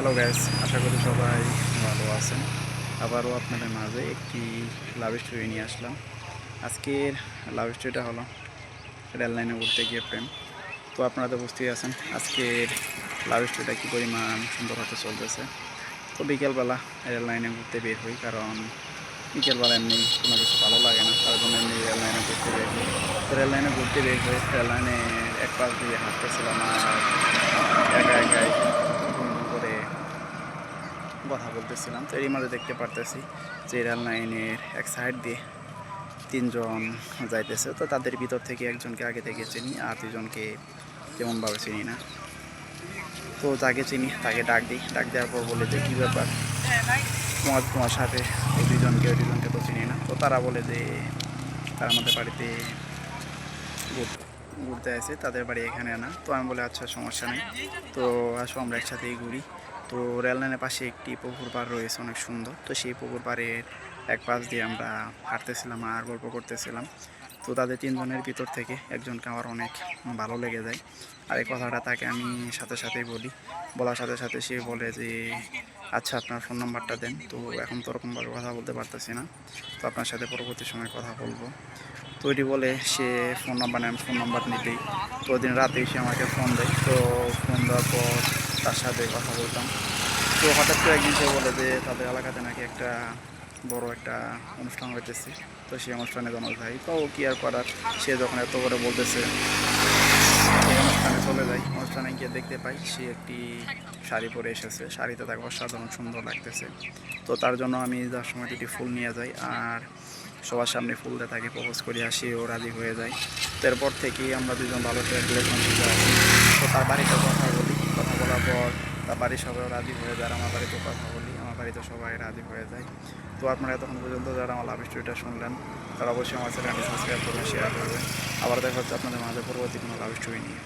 Hello gas আশা করি সবাই ভালো আছেন। আবারও আপনাদের মাঝে একটি লাভ স্টোরি নিয়ে আসলাম। আজকের লাভ স্টোরিটা হলো রেল লাইনে উঠতে গিয়ে প্রেম। তো আপনারা তো বুঝতেই আছেন, আজকের লাভ স্টোরিটা কী পরিমাণ সুন্দর হতে চলতেছে। তো বিকেলবেলা রেল লাইনে ঘুরতে বের হই, কারণ বিকেলবেলা এমনি কোনো কিছু ভালো লাগে না। তার জন্য এমনি রেল লাইনে ঘুরতে বের হই। তো রেল লাইনে ঘুরতে বের হয়ে রেল লাইনে এক পাশ দিয়ে হাঁটতেছিলাম আর একা একাই কথা বলতেছিলাম, তো এরই মাঝে দেখতে পারতেছি যে রেল লাইনের এক সাইড দিয়ে তিনজন যাইতেছে। তো তাদের ভিতর থেকে একজনকে আগে থেকে চিনি আর দুজনকে তেমনভাবে চিনি না। তো যাকে চিনি তাকে ডাক দিই। ডাক দেওয়ার পর বলে যে, কী ব্যাপার? তোমার তোমার সাথে ওই দুজনকে ওই দুজনকে তো চিনি না। তো তারা বলে যে, তারা আমাদের বাড়িতে ঘুর- ঘুরতে আসে, তাদের বাড়ি এখানে না। তো আমি বলে আচ্ছা সমস্যা নেই। তো আসো, আমরা একসাথেই ঘুরি। তো রেল লাইনের পাশে একটি পুকুর পাড় রয়েছে, অনেক সুন্দর। তো সেই পুকুর পাড়ের এক পাশ দিয়ে আমরা হাঁটতেছিলাম, আর গল্প করতেছিলাম। তো তাদের তিনজনের ভিতর থেকে একজনকে আমার অনেক ভালো লেগে যায়। আর এই কথাটা তাকে আমি সাথে সাথেই বলি। বলার সাথে সাথে সে বলে যে আচ্ছা আপনার ফোন নাম্বারটা দেন। তো এখন তো ওরকমভাবে কথা বলতে পারতেছি না। তো আপনার সাথে পরবর্তী সময় কথা বলব। তো ওইটি বলে সে ফোন নাম্বার নেন ফোন নাম্বার নিতেই। তো ওই দিন রাতেই সে আমাকে ফোন দেয়। তো ফোন দেওয়ার পর তার সাথে কথা বলতাম। তো হঠাৎ করে একদিন সে বলে যে, তাদের এলাকাতে নাকি একটা বড় একটা অনুষ্ঠান হইতেছে। তো সেই অনুষ্ঠানে জনক ভাই তো কি আর করার? সে যখন এত করে বলতেছে অনুষ্ঠানে চলে যাই। অনুষ্ঠানে গিয়ে দেখতে পাই, সে একটি শাড়ি পরে এসেছে। শাড়িতে তাকে অসাধারণ সুন্দর লাগতেছে। তো তার জন্য আমি যার সময় দুটি ফুল নিয়ে যাই আর সবার সামনে ফুল দিয়ে তাকে প্রপোজ করি আসি ও রাজি হয়ে যায়। তো এরপর থেকেই আমরা দুজন ভালো করে তো তার বাড়িতে কথা বলি, কথা বলার পর তার বাড়ির সবাই রাজি হয়ে যায় আমার বাড়িতে কথা বলি। বাড়িতে সবাই রাজি হয়ে যায়। তো আপনারা এতক্ষণ পর্যন্ত যারা আমার লাভ স্টোরিটা শুনলেন, তারা অবশ্যই আমার চ্যানেলটি সাবস্ক্রাইব করবেন শেয়ার করবেন। আবার দেখা হচ্ছে আপনাদের মাঝে পরবর্তী কোনো লাভ স্টোরি নিয়ে।